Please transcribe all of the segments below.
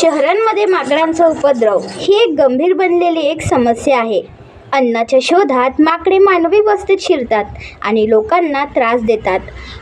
शहरांमध्ये माकडांचा उपद्रव ही एक गंभीर बनलेली एक समस्या आहे. अन्नाच्या शोधात माकडे मानवी वस्तीत शिरतात आणि लोकांना त्रास देतात.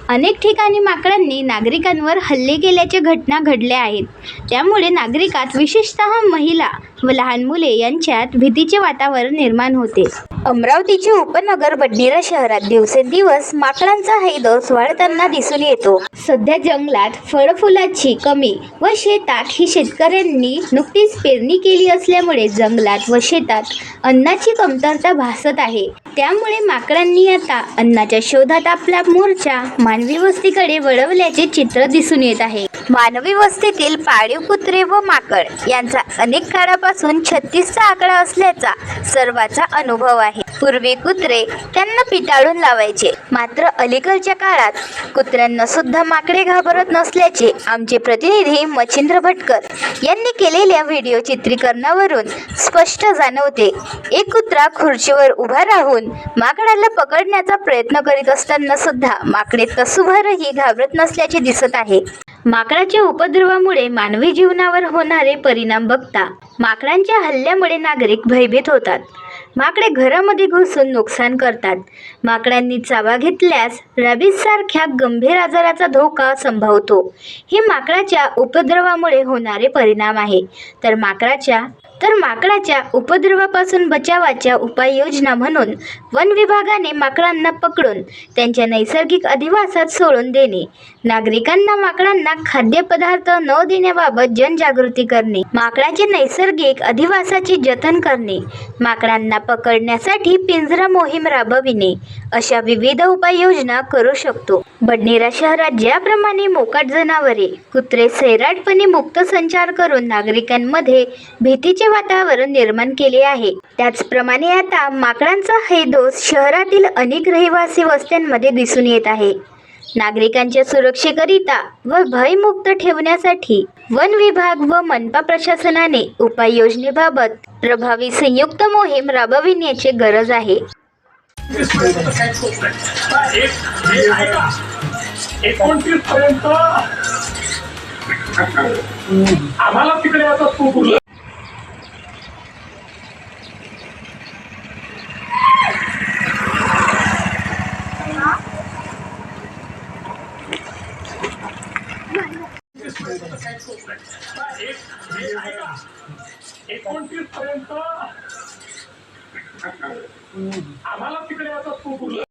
अनेक ठिकाणी माकडांनी नागरिकांवर हल्ले केल्याच्या घटना घडल्या आहेत. त्यामुळे नागरिकात विशेषतः महिला व लहान मुले यांच्यात भीतीचे वातावरण निर्माण होते. अमरावतीचे उपनगर बडनेरा शहरात दिवसेंदिवस माकडांचा हैदोस वाढताना दिसून येतो. सध्या जंगलात फळफुलाची कमी व शेतात ही शेतकऱ्यांनी नुकतीच पेरणी केली असल्यामुळे जंगलात व शेतात अन्नाची कमतरता भासत आहे. त्यामुळे माकडांनी आता अन्नाच्या शोधात आपला मोर्चा मानवी वस्तीकडे वळवल्याचे चित्र दिसून येत आहे. मानवी वस्तीतील पाळीव कुत्रे व माकड यांचा अनेक काळापासून छत्तीसचा आकडा असल्याचा सर्वांचा अनुभव आहे. पूर्वी कुत्रे त्यांना पिटाळून लावायचे. मात्र अलीकडच्या काळात कुत्र्यांना सुद्धा माकडे घाबरत नसल्याचे आमचे प्रतिनिधी मच्छिंद्र भटकर यांनी केलेल्या व्हिडिओ चित्रीकरणावरून स्पष्ट जाणवते. एक कुत्रा खुर्चीवर उभा राहून माकडाला पकडण्याचा प्रयत्न करीत असताना सुद्धा माकडे तसुभरही घाबरत नसल्याचे दिसत आहे. माकडाच्या उपद्रवामुळे मानवी जीवनावर होणारे परिणाम बघता माकडांच्या हल्ल्यामुळे नागरिक भयभीत होतात. माकडे घरामध्ये घुसून नुकसान करतात. माकडांनी चावा घेतल्यास रॅबिजसारख्या गंभीर आजाराचा धोका संभवतो. हे माकडाच्या उपद्रवामुळे होणारे परिणाम आहे. तर माकडाच्या तर माकडाच्या उपद्रवापासून बचावाच्या उपाययोजना म्हणून वन विभागाने माकडांना पकडून त्यांच्या नैसर्गिक अधिवासात सोडून देणे. नागरिकांना माकडांना खाद्यपदार्थ न देण्याबाबत जनजागृती करणे. माकडाचे नैसर्गिक अधिवासाचे जतन करणे. माकडांना पकडण्यासाठी पिंजरा मोहीम राबविणे. अशा विविध उपाययोजना करू शकतो. बडनेरा शहरात ज्याप्रमाणे मोकाट जनावरे कुत्रे सैराटपणे मुक्त संचार करून नागरिकांमध्ये भीतीचे वातावरण निर्माण केले आहे. त्याचप्रमाणे आता माकडांचा हे दोष शहरातील अनेक रहिवासी वस्त्यांमध्ये दिसून येत आहे. नागरिकांच्या सुरक्षेकरिता व भयमुक्त ठेवण्यासाठी वन विभाग व मनपा प्रशासनाने उपाययोजनेबाबत प्रभावी संयुक्त मोहीम राबविण्याची गरज आहे. एकोणतीस पर्यंत आम्हाला तिकडे आता खूप उरलं एक हे ऐका एकोणतीस पर्यंत आम्हाला तिकडे आता खूप